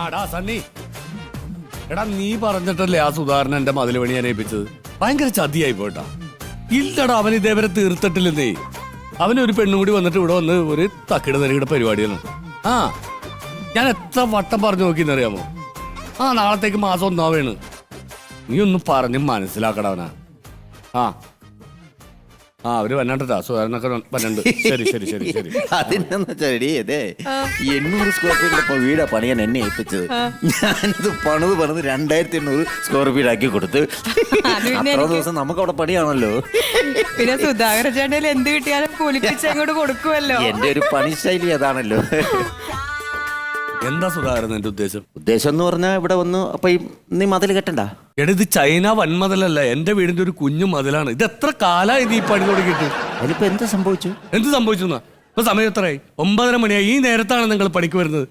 ആടാ സണ്ണി. എടാ നീ പറഞ്ഞിട്ടല്ലേ ആ സുധാകരൻ എന്റെ മതിൽ പണി ഞാൻ ഏൽപ്പിച്ചത് ഭയങ്കര ചതിയായി പോട്ടാ ഇല്ലടാ അവൻ ഇതേവരെ തീർത്തിട്ടില്ലെന്നേ. അവനൊരു പെണ്ണും കൂടി വന്നിട്ട് ഇവിടെ വന്ന് ഒരു തക്കിട തരികിട പരിപാടിയാണ് ആ ഞാൻ എത്ര വട്ടം പറഞ്ഞു നോക്കിയെന്നറിയാമോ? ആ നാളത്തേക്ക് മാസം ഒന്നാവേണ്. നീ ഒന്ന് പറഞ്ഞ് മനസ്സിലാക്കടവനാ ആ ആ അവർ പന്നണ്ടാ സുധാകരനൊക്കെ പന്നണ്ട് ശരി ശരി ശരി ശരി. അതിനെന്ന് വെച്ചാടി അതെ എണ്ണൂറ് സ്ക്വയർ ഫീറ്റ് ഇപ്പൊ വീടാ പണിയാൻ എന്നെ ഏൽപ്പിച്ചത്. ഞാനത് പണിത് പണിത് രണ്ടായിരത്തി എണ്ണൂറ് സ്ക്വയർ ഫീറ്റ് ആക്കി കൊടുത്ത്. അത് അത്ര ദിവസം നമുക്ക് അവിടെ പണിയാണല്ലോ. പിന്നെ സുധാകരൻ ചേട്ടൻ എന്ത് കിട്ടിയാലും പൊലിപ്പിച്ച് അങ്ങോട്ട് കൊടുക്കുമല്ലോ എന്റെ ഒരു പണി ശൈലി അതാണല്ലോ. എന്താ സുധാകരൻ എന്റെ ഉദ്ദേശം? ഉദ്ദേശം എന്ന് പറഞ്ഞാൽ ഇവിടെ വന്ന് അപ്പൊ ഈ നീ മതിൽ കെട്ടണ്ട. എടാ ഇത് ചൈന വൻമതിലല്ല. എന്റെ വീടിന്റെ ഒരു കുഞ്ഞു മതിലാണ്. ഇത് എത്ര കാലായി നീ പണി തുടങ്ങിയിട്ട്? അതിലിപ്പോ എന്താ സംഭവിച്ചു? എന്ത് സംഭവിച്ചു എന്നാ? ഇപ്പൊ സമയം എത്രയായി? ഒമ്പതര മണിയായി. ഈ നേരത്താണ് നിങ്ങൾ പണിക്ക് വരുന്നത്.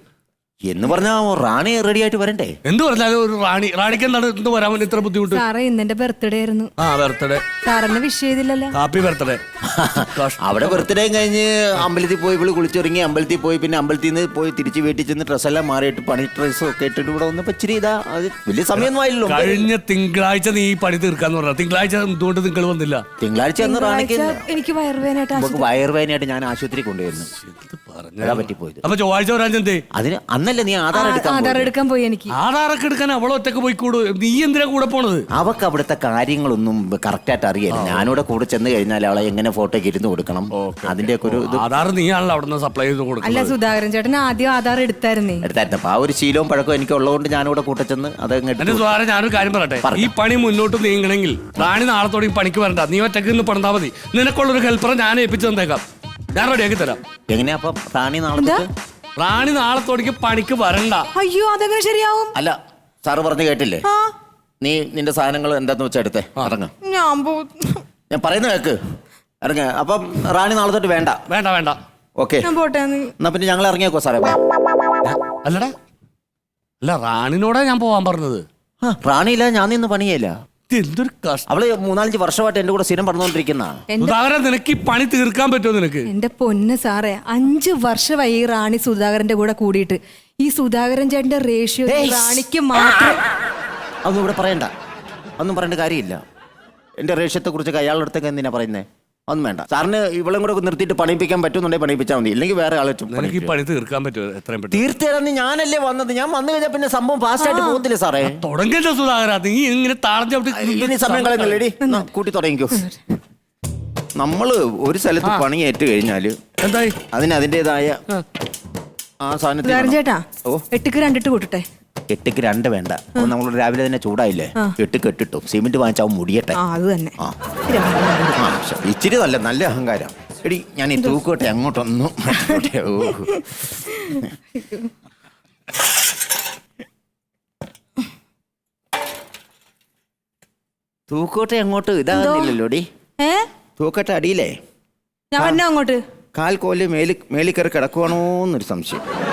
എന്ന് പറഞ്ഞാ റാണി റെഡി ആയിട്ട് വരണ്ടേ? എന്ത് പറഞ്ഞാലും ഒരു റാണി റാണിക്ക് എന്താണ് എന്ത് വരാൻ വേണ്ടി ഇത്ര ബുദ്ധിമുട്ട്? സാറേ ഇന്നെന്റെ ബർത്ത്ഡേ ആയിരുന്നു. ആ ബർത്ത്ഡേ സാറിന് വിഷ് ചെയ്തില്ലല്ലോ. ഹാപ്പി ബർത്ത്ഡേ അവിടെ ബർത്ത്ഡേ കഴിഞ്ഞ് അമ്പലത്തിൽ പോയി ഇവൾ കുളിച്ചിറങ്ങി. അമ്പലത്തിൽ പോയി പിന്നെ അമ്പലത്തിൽ നിന്ന് പോയി തിരിച്ച് വീട്ടിൽ ചെന്ന് ഡ്രസ്സെല്ലാം മാറിയിട്ട് പണി ഡ്രസ്സും ഒക്കെ ഇട്ടിട്ട് ഇവിടെ വന്നപ്പോ ഇച്ചിരി ഇതാ അത് വലിയ സമയമൊന്നും ആയില്ലല്ലോ. കഴിഞ്ഞ തിങ്കളാഴ്ച നീ ഈ പണി തീർക്കാന്ന് പറഞ്ഞ തിങ്കളാഴ്ച എന്തുകൊണ്ട് നിങ്ങൾ വന്നില്ല? തിങ്കളാഴ്ച അന്ന് റാണിക്ക് എനിക്ക് വയറുവേനായിട്ട് നമുക്ക് വയറുവേദനയായിട്ട് ഞാൻ ആശുപത്രി കൊണ്ടുവരുന്നു? അതാ പറ്റിപ്പോയത്. അപ്പൊ ചൊവ്വാഴ്ച വരാൻ അതിന് അന്നല്ലേ നീ ആധാർ എടുക്കാൻ ആധാർ പോയത്? എടുക്കാൻ പോയി എനിക്ക്. ആധാറൊക്കെ എടുക്കാൻ അവളെ ഒറ്റയ്ക്ക് പോയിക്കൂടു. നീ എന്തിനാ കൂടെ പോണത്? അവക്ക് അവിടുത്തെ കാര്യങ്ങളൊന്നും കറക്റ്റ് കറക്റ്റായിട്ട് അറിയില്ല. ഞാനിവിടെ കൂടെ ചെന്ന് കഴിഞ്ഞാൽ അവളെ എങ്ങനെ ഫോട്ടോയ്ക്ക് ഇരുന്ന് കൊടുക്കണം? അതിന്റെ ഒക്കെ ഒരു ഇത് ആധാർ നീയാണല്ലോ അവിടെ നിന്ന് സപ്ലൈ ചെയ്ത് അല്ല കൊടുക്കുന്നത് സുധാകരൻ ചേട്ടൻ ആദ്യം ആധാർ എടുത്തായിരുന്നേ. എടുത്തായിരുന്നു. അപ്പൊ ആ ഒരു ശീലവും പഴക്കവും എനിക്ക് ഉള്ളതുകൊണ്ട് ഞാനിവിടെ കൂടെ ചെന്ന് അത് എന്റെ എടുത്തു. സുധാകരൻ ഞാനൊരു കാര്യം പറയട്ടെ? ഈ പണി മുന്നോട്ട് നീങ്ങണമെങ്കിൽ റാണി നാളത്തോടെ ഈ പണിക്ക് വരണ്ട. നീ ഒറ്റയ്ക്ക് നിന്ന് പണിതാ മതി. നിനക്കുള്ളൊരു ഹെൽപ്പറെ ഞാൻ ഏൽപ്പിച്ചു തന്നേക്കാം. ഞാൻ റെഡിയാക്കി തരാം. എങ്ങനെയാ അപ്പം റാണി നാളെ എന്താ? റാണി നാളത്തോടേക്ക് പണിക്ക് വരണ്ട. അയ്യോ അതെങ്ങനെ ശരിയാവും? അല്ല സാറ് പറഞ്ഞു കേട്ടില്ലേ? ആ. നീ നിന്റെ സാധനങ്ങൾ എന്താന്ന് വെച്ചാ എടുത്തേ? ഇറങ്ങ. ഞാൻ പോ ഞാൻ പറയുന്ന കേക്ക്. ഇറങ്ങ. അപ്പം റാണി നാളെ തൊട്ട് വേണ്ട. വേണ്ട വേണ്ട. ഓക്കെ. ഞാൻ പോട്ടെ നീ എന്നാ പിന്നെ ഞങ്ങൾ ഇറങ്ങിയേക്കോ സാറേ? അല്ലടാ. അല്ല റാണിനോടാ ഞാൻ പോവാൻ പറഞ്ഞത്. ആ, റാണിയില്ല ഞാൻ നിന്ന് പണിയല്ല എന്തൊരു കഷ്ടം അവൾ മൂന്നാലഞ്ച് വർഷമായിട്ട് എന്റെ കൂടെ സ്ഥിരം പറഞ്ഞുകൊണ്ടിരിക്കുന്ന. എന്റെ സുധാകരൻ നിനക്ക് ഈ പണി തീർക്കാൻ പറ്റുമോ നിനക്ക്? എന്റെ പൊന്ന് സാറേ അഞ്ച് വർഷമായി ഈ റാണി സുധാകരന്റെ കൂടെ കൂടിയിട്ട്. ഈ സുധാകരൻ ചേട്ടന്റെ റേഷ്യോ ഏയ്. റാണിക്ക് മാത്രം അതൊന്നും ഇവിടെ പറയണ്ട. ഒന്നും പറയേണ്ട കാര്യമില്ല. എന്റെ റേഷ്യത്തെ കുറിച്ചൊക്കെ അയാളുടെ അടുത്തൊക്കെ എന്തിനാ പറയുന്നേ? ഒന്നും വേണ്ട. സാറിന് ഇവളും കൂടെ നിർത്തിയിട്ട് പണിയിപ്പിക്കാൻ പറ്റുന്നുണ്ടെങ്കിൽ പണിയിപ്പിച്ചാൽ മതി. ഇല്ലെങ്കിൽ വേറെ ആളെ എനിക്ക് ഈ പണി തീർക്കാൻ പറ്റുമോ? എത്രയും പെട്ടെന്ന്. തീർച്ചയായിട്ടും ഞാനല്ലേ വന്നത്? ഞാൻ വന്നു കഴിഞ്ഞാൽ പിന്നെ സംഭവം ഫാസ്റ്റ് ആയിട്ട് പോകത്തില്ല സാറേ? തുടങ്ങില്ല സുധാകര. നീ ഇങ്ങനെ ഇനി സമയം കളയുന്നില്ലേടി എന്നാ, കൂട്ടി തുടങ്ങിക്കോ. നമ്മൾ ഒരു സ്ഥലത്ത് പണി ഏറ്റു കഴിഞ്ഞാൽ എന്തായി? അതിന് അതിന്റെതായ ആ. സുധാകരൻ വേണം. ചേട്ടാ ഓ. എട്ടിക്ക് രണ്ടിട്ട് കൂട്ടട്ടെ. എട്ടിക്ക് രണ്ട് വേണ്ട. അപ്പൊ നമ്മൾ രാവിലെ തന്നെ ചൂടായില്ലേ? എട്ടിക്ക് എട്ടിട്ടു. സിമെന്റ് വാങ്ങിച്ചാവും മുടിയട്ടെ. ആ അത് തന്നെ. ആ. ആ, ശ- ഇച്ചിരി നല്ല നല്ല അഹങ്കാരം. എടി ഞാൻ ഈ തൂക്കോട്ടെ അങ്ങോട്ടൊന്നും മാറ്റിക്കോട്ടെ. ഓ. തൂക്കോട്ടെ അങ്ങോട്ട് ഇതാകുന്നില്ലല്ലോ ഡി ഏ? തൂക്കട്ടെ അടിയില്ലേ ഞാൻ വന്നെ അങ്ങോട്ട്? കാൽ കോൽ മേലി മേലിക്കറി കിടക്കുവാണോന്നൊരു സംശയം.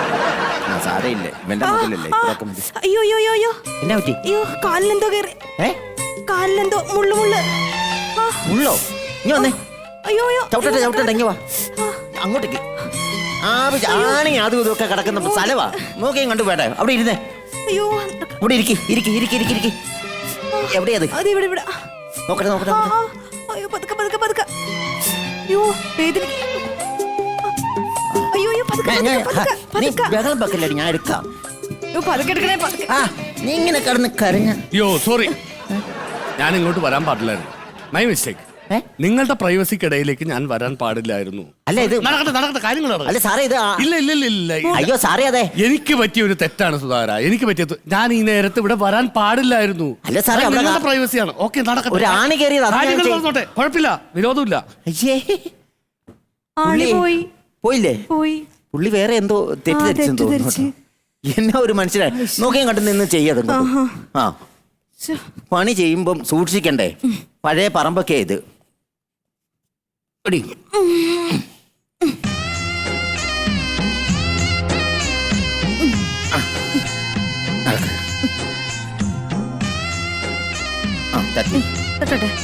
ആ സാരയില്ലേ ഇവന്റെ മുതലല്ലേ? ഇത്രയൊക്കെ മതി. അയ്യോ അയ്യോ അയ്യോ അയ്യോ. എന്നാ പറ്റി? അയ്യോ കാലിലെന്തോ കയറി. ഏ? കാലിലെന്തോ മുള്ളു മുള്ളു. ആ, ഉള്ളോ ഇനി വന്നേ. അയ്യോ അയ്യോ. ചവിട്ടട്ടെ ചവിട്ടട്ടെ ഇങ്ങ് വാ. അങ്ങോട്ടേക്ക്. ആണെങ്കിൽ അതും ഇതൊക്കെ കിടക്കുന്ന സ്ഥലവാ. നോക്കിയും കണ്ടു വേട്ടെ അവിടെ ഇരുന്നേ. അയ്യോ. ഇവിടെ ഇരിക്കി ഇരിക്കി ഇരിക്കി ഇരിക്കി ഇരിക്കി. എവിടെയത്? അത് ഇവിടെ ഇവിടെ. നോക്കട്ടെ നോക്കട്ടെ ആ, നോക്കട്ടെ. ആ. അയ്യോ പതുക്കെ പതുക്കെ പതുക്കെ. അയ്യോ വേദനിക്ക് നീ ബഹളം വെക്കല്ലേ ഞാൻ എടുക്കാം. ആ നീ ഇങ്ങനെ കിടന്ന് കരഞ്ഞ യോ സോറി ഞാൻ ഇങ്ങോട്ട് വരാൻ പാടില്ലായിരുന്നു. മൈ മിസ്റ്റേക്ക് ഏ? നിങ്ങളുടെ പ്രൈവസിക്കിടയിലേക്ക് ഞാൻ വരാൻ പാടില്ലായിരുന്നു. അല്ല ഇത് നടക്കട്ടെ നടക്കട്ടെ കാര്യങ്ങൾ അല്ല. സാറേ ഇത് ആ- ഇല്ല ഇല്ല ഇല്ല ഇല്ല അയ്യോ സാറേ അതെ. എനിക്ക് പറ്റിയ ഒരു തെറ്റാണ് സുധാര എനിക്ക് പറ്റിയ തെ- ഞാൻ ഈ നേരത്ത് ഇവിടെ വരാൻ പാടില്ലായിരുന്നു. അല്ല സാറേ, അത് അവിടെ നിങ്ങളുടെ ആ- പ്രൈവസിയാണ് ഓക്കെ നടക്കട്ടെ. ഒരു ആണി കയറിയത് അത് ഞാൻ കാര്യങ്ങൾ ചെയ്യും. നടന്നോട്ടെ. കുഴപ്പമില്ല. വിരോധമില്ല. അയ്യേ. ആണി പോയി. പോയില്ലേ? പോയി. പുള്ളി വേറെ എന്തോ തെറ്റിദ്ധരിച്ചെന്ന് തോന്നുന്നു. എന്നാ ഒരു മനുഷ്യനാണ് നോക്കിയും കണ്ടു നിന്ന് ചെയ്യാതെ ആ. പണി ചെയ്യുമ്പം സൂക്ഷിക്കണ്ടേ? പഴയ പറമ്പൊക്കെ ഇത്. എടി.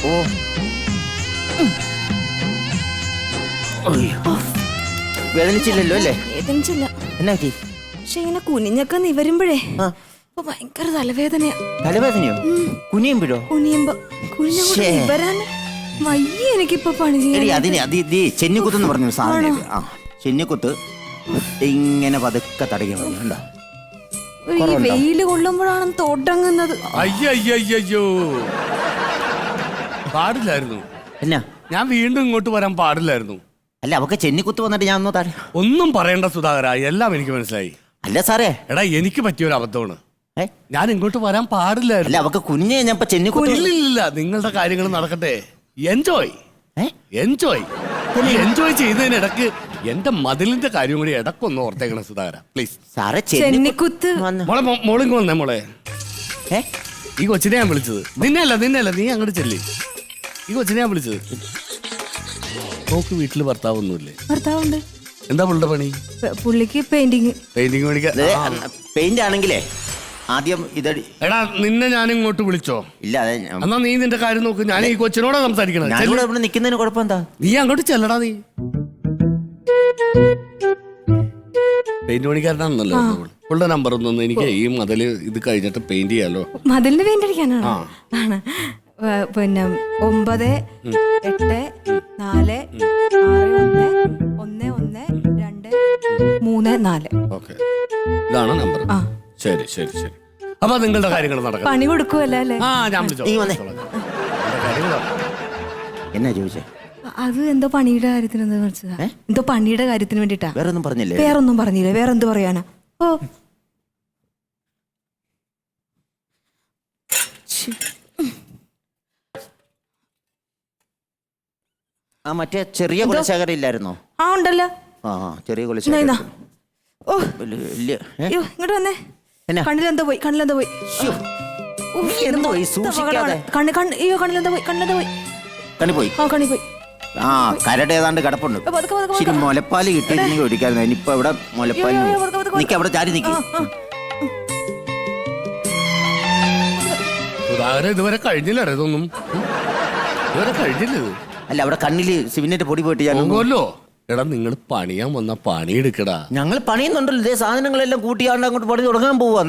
ഓ. അയ്യോ. വേദനിച്ചില്ലല്ലോ അല്ലേ? വേദനിച്ചില്ല. എന്നാ പറ്റി പക്ഷെ ഇങ്ങനെ കുനിഞ്ഞൊക്കെ നിവരുമ്പോഴേ. ഇപ്പൊ ഭയങ്കര തലവേദനയാ. തലവേദനയോ? കുനിയുമ്പോഴോ? കുനിയുമ്പോ. കുനിഞ്ഞങ്ങോട്ട് ശ്ശേ. നിവരാൻ വയ്യ എനിക്കിപ്പൊ പണി ചെയ്യാൻ ചെന്നിക്കുത്ത് എന്ന് പറഞ്ഞ സാധനം. ആ ചെന്നിക്കുത്ത് ഇങ്ങനെ പതുക്കെ തടയാൻ വേണ്ട ഈ വെയിൽ കൊള്ളുമ്പോഴാണ് തോട്ടങ്ങുന്നത്. അയ്യോ പാടില്ലായിരുന്നു. എന്നാ? ഞാൻ വീണ്ടും ഇങ്ങോട്ട് വരാൻ പാടില്ലായിരുന്നു. അല്ല അവക്ക് ചെന്നിക്കുത്ത് വന്നിട്ട് ഞാൻ ഒന്ന് താഴെ ഒന്നും പറയണ്ട സുധാകര എല്ലാം എനിക്ക് മനസ്സിലായി. അല്ല സാറേ. എടാ എനിക്ക് പറ്റിയൊരു അബദ്ധമാണ്. ഏ? ഞാൻ ഇങ്ങോട്ട് വരാൻ പാടില്ലായിരുന്നു. അല്ല അവക്ക് കുഞ്ഞ് ഞാൻ ചെന്നിക്കുത്ത് ഇല്ലില്ല നിങ്ങളുടെ കാര്യങ്ങൾ നടക്കട്ടെ. എൻജോയ് ഏ? എൻജോയ് എൻജോയ് ചെയ്തതിനിടക്ക് എന്റെ മതിലിന്റെ കാര്യം കൂടി ഇടക്കൊന്ന് ഓർത്തേക്കണം സുധാകര. പ്ലീസ് സാറേ ചെന്നിക്കുത്ത് വന്ന് മോളെ മോ- മോളിങ് വന്നേ മോളെ. ഏ? ഈ കൊച്ചിനെ ഞാൻ വിളിച്ചത്. നിന്നെയല്ല നിന്നെയല്ല നീ അങ്ങോട്ട് ചെല്ലി. ഈ കൊച്ചിനെ ഞാൻ വിളിച്ചത്. നോക്ക് വീട്ടിൽ ഭർത്താവൊന്നുമില്ലേ? ഭർത്താവുണ്ട്. എന്താ പുള്ളിയുടെ പണി? പ- പുള്ളിക്ക് പെയിന്റിങ്. പണിക്ക് ആ. പെയിന്റ് ആണെങ്കിലേ ആദ്യം ഇതടി എടാ നിന്നെ ഞാൻ ഇങ്ങോട്ട് വിളിച്ചോ? ഇല്ല അതെ ഞാൻ- എന്നാ നീ നിന്റെ കാര്യം നോക്ക്. ഞാൻ ഈ കൊച്ചിനോടാ സംസാരിക്കണത് ചെല്ല്. ഞാനിവിടെ ഇവിടെ നിൽക്കുന്നതിന് കുഴപ്പം എന്താ നീ അങ്ങോട്ട് ചെല്ലടാ നീ. പെയിന്റ് പണിക്കാരനാണല്ലോ പുള്ളിയുടെ നമ്പർ ഒന്നും എനിക്ക് ഈ മതിൽ ഇത് കഴിഞ്ഞിട്ട് പെയിന്റ് ചെയ്യാലോ. മതിലിന് പെയിന്റ് അടിക്കാനാണോ? ആണ്. ഏ, പിന്നെ ഒമ്പത് എട്ട് ശരി ശരി. അപ്പൊ നിങ്ങളുടെ കാര്യങ്ങൾ നടക്കാം പണി കൊടുക്കുവല്ല അല്ലേ? ആ ഞാൻ വിളിച്ചോ നീ വന്നേ. നിങ്ങളുടെ കാര്യങ്ങൾ നടക്കാം. എന്നാ ചോദിച്ചേ? അത് എന്തോ പണിയുടെ കാര്യത്തിന് എന്താ വിളിച്ചതാ? എന്തോ പണിയുടെ കാര്യത്തിന് വേണ്ടിട്ടാ? വേറെ ഒന്നും പറഞ്ഞില്ലേ? വേറൊന്നും പറഞ്ഞില്ല? വേറെ എന്ത് പറയാനാ? ഓ. ആ മറ്റേ ചെറിയ കുലശേഖരം ഇല്ലായിരുന്നോ? ആ ഉണ്ടല്ലോ. ആ ആ, ചെറിയ കുലശേഖരം ഓ. വലിയ- വലിയ ഏ? അയ്യോ ഇങ്ങോട്ട് വന്നേ. എന്നാ? കണ്ണിലെന്തോ പോയി കണ്ണിലെന്താ പോയി ശ്ശോ. ഉഫ്, നീ ഇത് എന്തോ ഈ മൊത്തം സൂക്ഷിക്കാതെ? അപകടമാണ്. കണ്ണ് കണ്ണ് അയ്യോ കണ്ണിലെന്തോ പോയി കണ്ണിലെന്തോ പോയി കണ്ണി പോയി ആ കണ്ണി പോയി ആ കരട് ഏതാണ്ട് കിടപ്പുണ്ട് ഏ, പതുക്കെ, പതുക്കെ, ശരി പതുക്കെ. മുലപ്പാൽ കിട്ടിയിരുന്നെങ്കിൽ ഒഴിക്കായിരുന്നു ഇനിയിപ്പോ ഇവിടെ മുലപ്പാൽ അയ്യോ, അയ്യോ, പതുക്കെ, പതുക്കെ, നിക്ക് അവിടെ ചാരി നിക്ക് ആ, ആ. സുധാകരൻ ഇതുവരെ കഴിഞ്ഞില്ല ഇതൊന്നും ഉം. ഇതുവരെ കഴിഞ്ഞില്ല ഇത് അല്ല അവിടെ കണ്ണിൽ സിവിനറ്റ് പൊടി പോയിട്ട് ഞാൻ പോകുമല്ലോ എടാ നിങ്ങൾ പണിയാൻ വന്ന പണി എടുക്കടാ ഞങ്ങൾ പണിയുന്നുണ്ടല്ലോ ഇതേ സാധനങ്ങളെല്ലാം കൂട്ടിയാണ്ട് അങ്ങോട്ട് പണി തുടങ്ങാൻ പോവാ.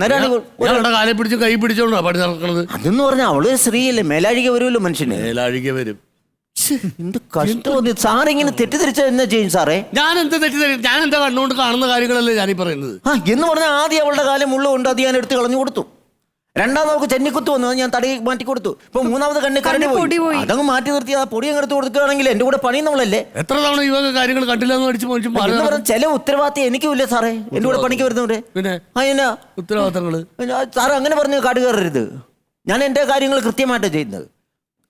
കാലെ പിടിച്ച് കൈ പിടിച്ചോണ്ടാ പണി നടക്കുന്നത് അതെന്ന് പറഞ്ഞാൽ അവൾ സ്ത്രീയല്ലേ മേലാഴിക വരുമല്ലോ മനുഷ്യന്. മേലാഴിക വരും. എന്ത് കഷ്ടം സാറിങ്ങനെ തെറ്റിദ്ധരിച്ച എന്നാ ചെയ്യും സാറേ? ഞാൻ എന്ത് ഞാൻ എന്താ കണ്ണുകൊണ്ട് കാണുന്ന കാര്യങ്ങളല്ലേ ഞാനീ പറയുന്നത്? ആ എന്ന് പറഞ്ഞാൽ ആദ്യം അവളുടെ കാലം മുള്ളുകൊണ്ട് അത് ഞാൻ എടുത്ത് കളഞ്ഞു കൊടുത്തു. രണ്ടാമത് നമുക്ക് ചെന്നിക്കുത്ത് വന്നു. അത് ഞാൻ തടി മാറ്റി കൊടുത്തു. ഇപ്പൊ മൂന്നാമത് കണ്ണി കരടി പൊടി പോയി. പോയി. അതങ്ങ് മാറ്റി നിർത്തി. ആ പൊടി അങ്ങ് എടുത്ത് കൊടുക്കുകയാണെങ്കിൽ എന്റെ കൂടെ പണി നമ്മളല്ലേ? എത്ര തവണ ഈ കാര്യങ്ങൾ കണ്ടില്ല എന്ന് അടിച്ച് എന്ന് പറഞ്ഞ ചില ഉത്തരവാദിത്തം എനിക്കും ഇല്ല സാറേ. എന്റെ കൂടെ പണിക്ക് വരുന്നവരെ. പിന്നെ? എന്നാ? ഉത്തരവാദിത്തങ്ങൾ? സാറ് അങ്ങനെ പറഞ്ഞു കാട് കയറരുത്. ഞാൻ എന്റെ കാര്യങ്ങൾ കൃത്യമായിട്ട് ചെയ്യുന്നത്.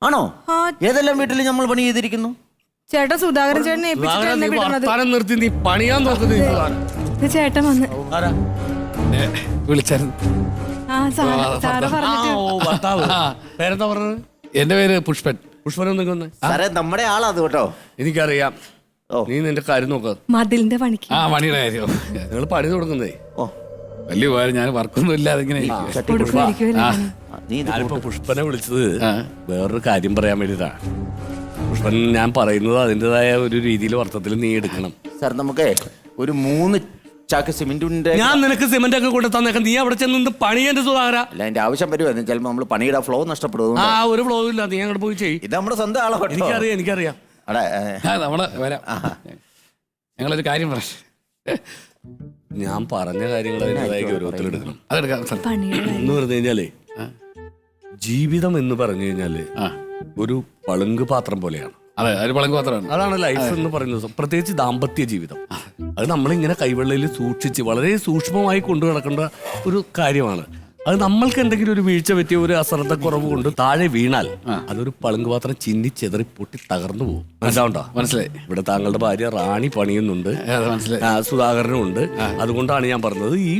ആണോ? ആ. ഏതെല്ലാം വീട്ടിൽ നമ്മൾ പണി ചെയ്തിരിക്കുന്നു? ചേട്ടാ സുധാകരൻ ചേട്ടനെ ഏൽപ്പിച്ചിട്ട് എന്നെ നീ വിടണത് വർത്താനം നിർത്തി നീ പണിയാൻ. ഇത് ചേട്ടൻ വന്ന്. ആരാ? വിളിച്ചായിരുന്നു. സാറ് പറഞ്ഞിട്ട്. ഓ, ഭർത്താവ്. പേരെന്താ പറഞ്ഞത്? എന്റെ പേര് പുഷ്പൻ. പുഷ്പൻ സാറേ നമ്മുടെ ആളാ അത് കേട്ടോ. എനിക്കറിയാം. ഓ. നീ നിന്റെ കാര്യം നോക്ക. മതിലിന്റെ പണിക്ക്. ആ മണിയുടെ കാര്യം. നിങ്ങൾ പണി തുടങ്ങുന്നേ. ഓ. വലിയ ഉപകാരം. ഞാൻ വർക്കൊന്നും ഇല്ലാതെ ഇങ്ങനെ ഇരിക്കുവാ. ചട്ടി കൊടുക്കുമായിരിക്കുമല്ലേ ആ, നീ ഇത് ഞാനിപ്പോ പുഷ്പനെ വിളിച്ചത് ആ. വേറൊരു കാര്യം പറയാൻ വേണ്ടിട്ടാ പുഷ്പൻ ഞാൻ പറയുന്നത് അതിന്റെതായ ഒരു രീതിയിൽ വർത്തത്തിൽ നീ എടുക്കണം. സാർ നമുക്ക് ഒരു മൂന്ന് ചാക്ക് സിമെന്റിന്റെ ഞാൻ നിനക്ക് സിമന്റ് ഒക്കെ കൊണ്ട് തന്നേക്കാം. നീ അവിടെ ചെന്ന് നിന്ന് പണിയെന്റെ സുധാകര. അല്ല എന്റെ ആവശ്യം വരുമായിരുന്നു ചിലപ്പോൾ നമ്മൾ പണിയുടെ ഫ്ലോ നഷ്ടപ്പെടും ആ ഒരു ഫ്ലോ ഇല്ല. നീ അങ്ങോട്ട് പോയി ചെയ്യും. ഇത് നമ്മുടെ സ്വന്തം ആളെ എനിക്കറിയാം എനിക്കറിയാം. അടെ ആ, നമ്മൾ വരാം. ഞങ്ങളൊരു കാര്യം പറ. ഞാൻ പറഞ്ഞ കാര്യങ്ങൾ അതിന്റെതായ ഗൗരവത്തിൽ എടുക്കണം അതെടുക്കാം സാർ. പണിയുടെ കാര്യം. എന്ന് പറഞ്ഞു കഴിഞ്ഞാലേ ജീവിതം എന്ന് പറഞ്ഞു കഴിഞ്ഞാൽ ആ. ഒരു പളുങ്ക് പാത്രം പോലെയാണ്. അതെ അതിൽ മാത്രമാണ്. അതാണ് ലൈഫ് എന്ന് പറയുന്നത്. പ്രത്യേകിച്ച് ദാമ്പത്യ ജീവിതം. അത് നമ്മളിങ്ങനെ കൈവെള്ളയിൽ സൂക്ഷിച്ച് വളരെ സൂക്ഷ്മമായി കൊണ്ടു നടക്കേണ്ട ഒരു കാര്യമാണ്. അത് നമ്മൾക്ക് എന്തെങ്കിലും ഒരു വീഴ്ച പറ്റിയ ഒരു അശ്രദ്ധ കുറവ് കൊണ്ട് താഴെ വീണാൽ അതൊരു പളുങ്ക് പാത്രം ചിന്നി ചെതറി പൊട്ടി തകർന്നു പോകും. മനസ്സിലാവണ്ടോ? മനസ്സിലായി. ഇവിടെ താങ്കളുടെ ഭാര്യ റാണി പണിയുന്നുണ്ട്. അത് മനസ്സിലായി. സുധാകരനും ഉണ്ട് അതുകൊണ്ടാണ് ഞാൻ പറഞ്ഞത് ഈ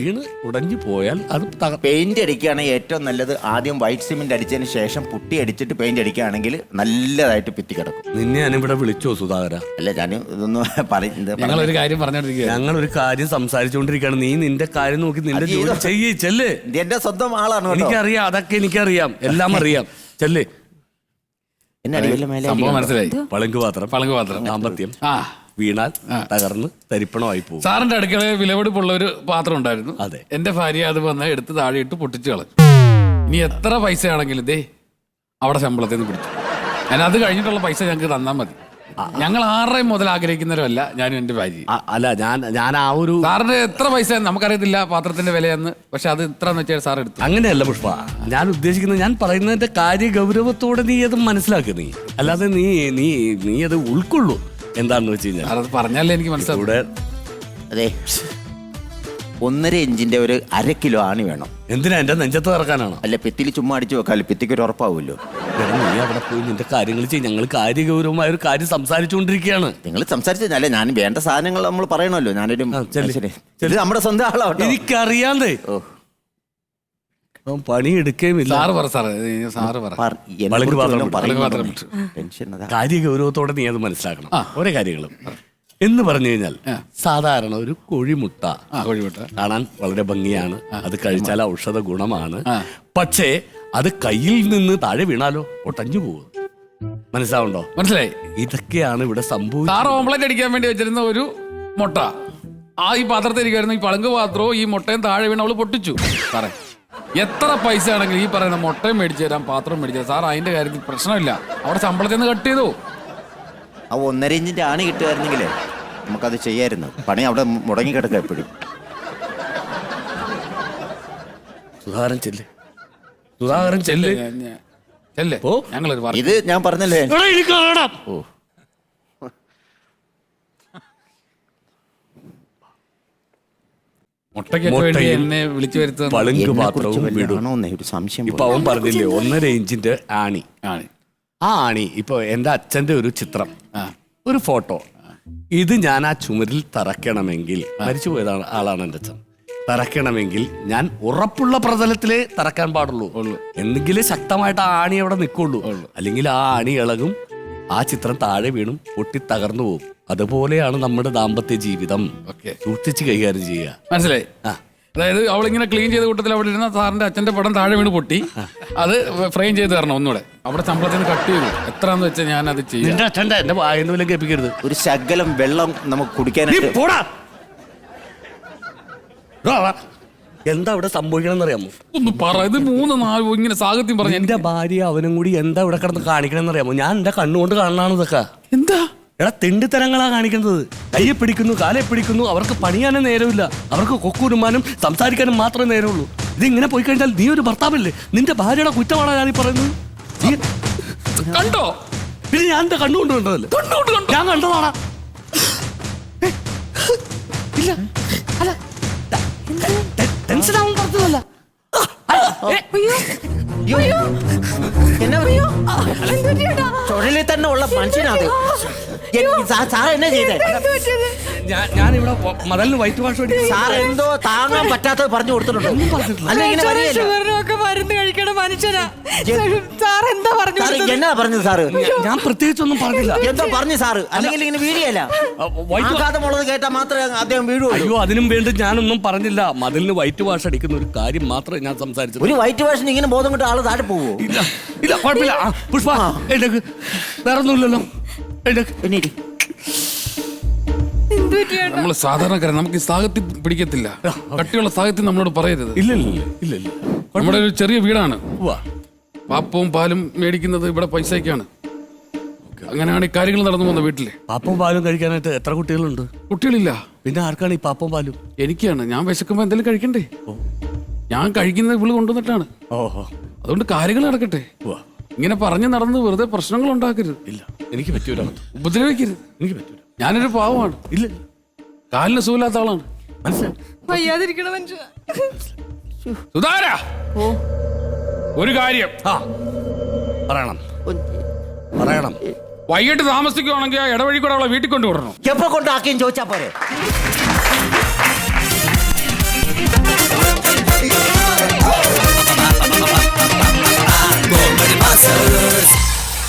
വീണ് ഉടഞ്ഞു പോയാൽ അത് പെയിന്റ് അടിക്കുകയാണെങ്കിൽ ഏറ്റവും നല്ലത്. ആദ്യം വൈറ്റ് സിമെന്റ് അടിച്ചതിന് ശേഷം പുട്ടി അടിച്ചിട്ട് പെയിന്റ് അടിക്കുകയാണെങ്കിൽ നല്ലതായിട്ട് പിത്തി കിടക്കും. നിന്നെ ഞാൻ ഇവിടെ വിളിച്ചോ സുധാകര? അല്ല ഞാൻ ഇതൊന്നും പറയുന്നത് ഞങ്ങളൊരു കാര്യം പറഞ്ഞോണ്ടിരിക്കുക ഞങ്ങൾ ഒരു കാര്യം സംസാരിച്ചുകൊണ്ടിരിക്കുകയാണ്. നീ നിന്റെ കാര്യം നോക്കി നിന്റെ ജോലി. ചെയ്യ് ചെല്ല്. എന്റെ സ്വന്തം ആളാണ് കേട്ടോ. എനിക്കറിയാം അതൊക്കെ എനിക്കറിയാം എല്ലാം അറിയാം. ചെല്ല്. എന്നെ അടിവല്ല മേലെ സംഭവം മനസ്സിലായി. പളുങ്ക് പാത്രം. പളങ്ക് പാത്രം. ദാമ്പത്യം. ആ. വീണാൽ തകർന്ന് തരിപ്പണമായി പോകും. സാറിന്റെ അടുക്കളയിൽ വിലപിടിപ്പുള്ള ഒരു പാത്രം ഉണ്ടായിരുന്നു. അതെ. എന്റെ ഭാര്യ അത് വന്ന് എടുത്ത് താഴെ ഇട്ട് പൊട്ടിച്ചു കളഞ്ഞു. ഇനി എത്ര പൈസ ആണെങ്കിലും ദേ അവിടെ ശമ്പളത്തിൽ നിന്ന് പിടിച്ചു. ഞാൻ അത് കഴിഞ്ഞിട്ടുള്ള പൈസ ഞങ്ങൾക്ക് തന്നാൽ മതി. ഞങ്ങൾ ആരുടെയും മുതൽ ആഗ്രഹിക്കുന്നവരല്ല ഞാനും എന്റെ ഭാര്യ അല്ല ഞാൻ ഞാൻ ആ ഒരു സാറിന്റെ എത്ര പൈസ നമുക്കറിയത്തില്ല പാത്രത്തിന്റെ വിലയെന്ന്. പക്ഷെ അത് ഇത്ര എന്ന് വെച്ചാൽ സാർ എടുത്തു. അങ്ങനെയല്ല പുഷ്പ. ഞാൻ ഉദ്ദേശിക്കുന്നത് ഞാൻ പറയുന്നതിന്റെ കാര്യ ഗൗരവത്തോടെ നീ അത് മനസ്സിലാക്കുക നീ. അല്ലാതെ നീ നീ നീ അത് ഉൾക്കൊള്ളൂ. എന്താണെന്ന് വെച്ച് കഴിഞ്ഞാൽ. സാർ അത് പറഞ്ഞാലേ എനിക്ക് മനസ്സിലാവും. ഇവിടെ അതെ. ഒന്നര ഇഞ്ചിന്റെ ഒരു അര കിലോ ആണി വേണം. എന്തിനാ എന്റെ നെഞ്ചത്ത് ഇറക്കാനാണോ അല്ല പെത്തിൽ ചുമ്മാ അടിച്ചു വെക്കാല്ലോ പെത്തിക്ക് ഒരു ഉറപ്പാവുമല്ലോ. എടാ, നീ അവിടെ പോയി നിന്റെ കാര്യങ്ങൾ ചെയ്യും. ഞങ്ങൾ കാര്യഗൗരവമായ ഒരു കാര്യം സംസാരിച്ചുകൊണ്ടിരിക്കുകയാണ്. നിങ്ങൾ സംസാരിച്ചല്ല ഞാൻ വേണ്ട സാധനങ്ങൾ നമ്മൾ പറയണല്ലോ ഞാനൊരു ആ, ചെല്ല്. ശരി. ഇത് നമ്മുടെ സ്വന്തം ആളാവട്ടെ എനിക്കറിയാതെ. ഓ. അവൻ പണിയെടുക്കുകയുമില്ല സാറ് പറ സാറ്. സാറ് പറ. പറ- എന്നെ പളുങ്ക് കുറിച്ച് പാത്രം വല്ലതും വിട്ടു. പറയുന്നുണ്ടോ പളുങ്ക് പാത്രം നീ? ടെൻഷൻ അതാ. കാര്യഗൗരവത്തോടെ നീ അത് മനസ്സിലാക്കണം. ഓരോ കാര്യങ്ങളും. എന്ന് പറഞ്ഞു കഴിഞ്ഞാൽ സാധാരണ ഒരു കോഴിമുട്ട. ആ കോഴിമുട്ട. കാണാൻ വളരെ ഭംഗിയാണ്. അത് കഴിച്ചാൽ ഔഷധ ഗുണമാണ്. പക്ഷേ അത് കയ്യിൽ നിന്ന് താഴെ വീണാലോ? ഒട്ടഞ്ഞു പോകും. മനസ്സിലാവുണ്ടോ? മനസ്സിലായി. ഇതൊക്കെയാണ് ഇവിടെ സംഭവിച്ചത്. ഓംപ്ലേറ്റ് അടിക്കാൻ വേണ്ടി വെച്ചിരുന്ന ഒരു മുട്ട. ആ ഈ പാത്രത്തിൽ ഈ പളങ്ക് പാത്രവും ഈ മുട്ടയും താഴെ വീണ് അവൾ പൊട്ടിച്ചു. സാറേ എത്ര പൈസ ആണെങ്കിലും ഈ പറയുന്ന മുട്ടയും മേടിച്ചു തരാം പാത്രം മേടിച്ചു തരാം. സാർ അതിന്റെ കാര്യത്തിൽ പ്രശ്നമില്ല. അവിടെ ശമ്പളത്തിൽ നിന്ന് കട്ട് ചെയ്തു. ആ ഒന്നര ഇഞ്ചിന്റെ ആണ് കിട്ടുമായിരുന്നെങ്കിലേ. നമുക്കത് ചെയ്യായിരുന്നു. പണി അവിടെ മുടങ്ങി കിടക്കുക എപ്പോഴും. സുധാകരൻ ചെല്ല്. സുധാകരൻ ചെല്ല്. ചെല്ലേ. ഓ. ഞങ്ങളൊരു വാർത്ത ഇത് ഞാൻ പറഞ്ഞല്ലേ? എടാ, എനിക്ക് കാണാം. ഓ. മുട്ടയ്ക്കൊക്കെ വേണ്ടി മുട്ടയും എന്നെ വിളിച്ചു വരുത്തുന്ന പളുങ്ക് ഒരു സംശയം ഇപ്പൊ അവൻ പറഞ്ഞില്ലേ ഒന്നര ഇഞ്ചിന്റെ ആണി. ആണ്. ആ ആണി ഇപ്പൊ എന്റെ അച്ഛന്റെ ഒരു ചിത്രം. ഒരു ഫോട്ടോ. ഇത് ഞാൻ ആ ചുമരിൽ തറക്കണമെങ്കിൽ മരിച്ചു പോയതാണ് ആളാണ് എന്റെ അച്ഛൻ. തറക്കണമെങ്കിൽ ഞാൻ ഉറപ്പുള്ള പ്രതലത്തിലേ തറക്കാൻ പാടുള്ളൂ. എന്തെങ്കിലും ശക്തമായിട്ട് ആ ആണി അവിടെ നിൽക്കുള്ളൂ. അല്ലെങ്കിൽ ആ ആണി ഇളകും ആ ചിത്രം താഴെ വീണും പൊട്ടി തകർന്നു പോകും അതുപോലെയാണ് നമ്മുടെ ദാമ്പത്യ ജീവിതം. സൂക്ഷിച്ച് കൈകാര്യം ചെയ്യുക. മനസ്സിലായി. ആ. അതായത് അവളിങ്ങനെ ക്ലീൻ ചെയ്ത കൂട്ടത്തിൽ അവിടെ ഇരുന്ന സാറിന്റെ അച്ഛന്റെ പടം താഴെ വീണ് പൊട്ടി. അത് ഫ്രെയിം ചെയ്ത് തരണം ഒന്നുകൂടെ. അവിടെ ശമ്പളത്തിന് കട്ട് ചെയ്തു. എത്രയാന്ന് വെച്ചാൽ ഞാൻ അത് ചെയ്യും. നിന്റെ അച്ഛന്റെ എന്റെ വായന്ന് വല്ലതും കേൾപ്പിക്കരുത്. ഒരു ശകലം വെള്ളം നമുക്ക് നീ കുടിക്കാനായിട്ട് പോടാ വാ. എന്താ ഇവിടെ സംഭവിക്കണമെന്നറിയാമോ ഒന്ന് പറ. ഇത് മൂന്ന് നാല് ഇങ്ങനെ സാഹിത്യം പറഞ്ഞു എന്റെ ഭാര്യ അവനും കൂടി എന്താ ഇവിടെ കിടന്ന് കാണിക്കണമെന്നറിയാമോ ഞാൻ എന്റെ കണ്ണുകൊണ്ട് കാണണാണ് ഇതൊക്കെ എന്താ? എടാ തെണ്ടിത്തരങ്ങളാ കാണിക്കുന്നത്. കയ്യെ പിടിക്കുന്നു കാലെ പിടിക്കുന്നു അവർക്ക് പണിയാനേ നേരമില്ല. അവർക്ക് കൊക്കുരുമാനും സംസാരിക്കാനും മാത്രമേ നേരമുള്ളൂ. ഇത് ഇങ്ങനെ പോയി കഴിഞ്ഞാൽ നീ ഒരു ഭർത്താവല്ലേ? നിന്റെ ഭാര്യയുടെ കുറ്റമാണോ ഞാൻ ഈ പറയുന്നത് കണ്ടോ? പിന്നെ ഞാൻ എന്റെ കണ്ണുകൊണ്ട് കണ്ടതല്ലേ? കണ്ടുകൊണ്ട് കണ്ടോ ഞാൻ കണ്ടതാണാ. ഇല്ല. അല്ല ടെൻഷൻ ആവാൻ പറഞ്ഞതല്ല. എന്നാ ചുഴലിൽ തന്നെ ഉള്ള മനുഷ്യനാത് സാർ എന്നാ ചെയ്തേ? ഞാൻ ഞാനിവിടെ മതലിന് വൈറ്റ് വാഷ് സാർ എന്തോ താങ്ങാൻ പറ്റാത്തത് പറഞ്ഞു കൊടുത്തിട്ടുണ്ട്. അല്ല ഇങ്ങനെ വരികയില്ല? ഒക്കെ മരുന്ന് കഴിക്കണ മനുഷ്യനാ. സാർ എന്താ പറഞ്ഞു സാറ് എന്നാ പറഞ്ഞത് സാറ് ഞാൻ പ്രത്യേകിച്ചൊന്നും പറഞ്ഞില്ല എന്തോ പറഞ്ഞു സാറ് അല്ലെങ്കിൽ ഇങ്ങനെ വീഴിയല്ല ആ, വൈറ്റ് വാ- ആഘാതമുള്ളത് കേട്ടാൽ മാത്രമേ അദ്ദേഹം വീഴുള്ളൂ അയ്യോ അതിനും വേണ്ടി ഞാനൊന്നും പറഞ്ഞില്ല. മതിലിന് വൈറ്റ് വാഷ് അടിക്കുന്ന ഒരു കാര്യം മാത്രമേ ഞാൻ സംസാരിച്ചത് ഒരു വൈറ്റ് വാഷിന് ഇങ്ങനെ ബോധം കിട്ട ആൾ താഴെ പോവോ? ഇല്ല ഇല്ല കുഴപ്പമില്ല. ആ, പുഷ്പ എഴുന്നേക്ക്. വേറെ നമ്മൾ സാധാരണക്കാരൻ നമുക്ക് ഈ സാഹിത്യം പിടിക്കത്തില്ല. കട്ടിയുള്ള സാഹിത്യം നമ്മളോട് പറയരുത്. നമ്മുടെ ഒരു ചെറിയ വീടാണ്. പാപ്പവും പാലും മേടിക്കുന്നത് ഇവിടെ പൈസയ്ക്കാണ്. അങ്ങനെയാണ് ഈ കാര്യങ്ങൾ നടന്നു പോകുന്ന വീട്ടിൽ. പാപ്പും പാലും കഴിക്കാനായിട്ട് എത്ര കുട്ടികളുണ്ട്? കുട്ടികളില്ല. പിന്നെ ആർക്കാണ് ഈ പാപ്പും പാലും? എനിക്കാണ്. ഞാൻ വിശക്കുമ്പോ എന്തെങ്കിലും കഴിക്കണ്ടേ? ഞാൻ കഴിക്കുന്നത് ഇവൾ കൊണ്ടുവന്നിട്ടാണ്. ഓഹോ. അതുകൊണ്ട് കാര്യങ്ങൾ നടക്കട്ടെ. ഇങ്ങനെ പറഞ്ഞു നടന്ന് വെറുതെ പ്രശ്നങ്ങൾ ഉണ്ടാക്കരുത്. ഇല്ല എനിക്ക് പറ്റൂല. ഉപദ്രവിക്കരുത്. എനിക്ക് പറ്റൂല. ഞാനൊരു പാവമാണ്. ഇല്ല കാലിന് സുഖമില്ലാത്ത ആളാണ്. മനസ്സിലായി. സുധാര! ഒരു കാര്യം. ആ പറയണം. പറയണം. വൈകിട്ട് താമസിക്കുവാണെങ്കിൽ ആ ഇടവഴി കൂടെ അവളെ വീട്ടിൽ കൊണ്ടുവിടണം. എപ്പോ കൊണ്ടാക്കിയും ചോദിച്ചാ പോരെ? Lazarus